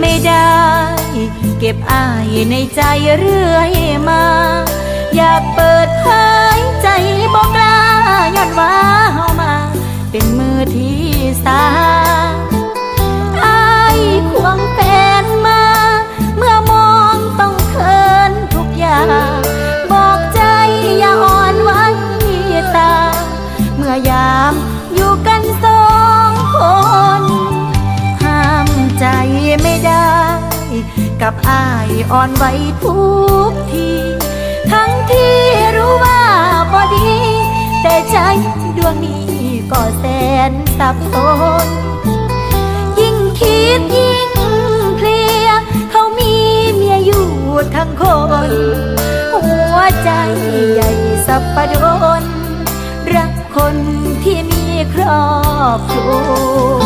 ไม่ได้ เก็บอายในใจเรื่อยมา อยากเปิดเผยใจบอกกล้าย้อนว่าเฮามา เป็นมือที่สามอายควงแฟนมา เมื่อมองต้องเขินทุกอย่าง บอกใจอย่าอ่อนไหวตา เมื่อยามอยู่กันสอ กับอายอ่อนไหวทุกที ทั้งที่รู้ว่าพอดี แต่ใจดวงนี้ก็แสนสับสนยิ่งคิดยิ่งเพลีย เขามีเมียอยู่ทั้งคน หัวใจใหญ่สับปะรดรักคนที่มีครอบครัว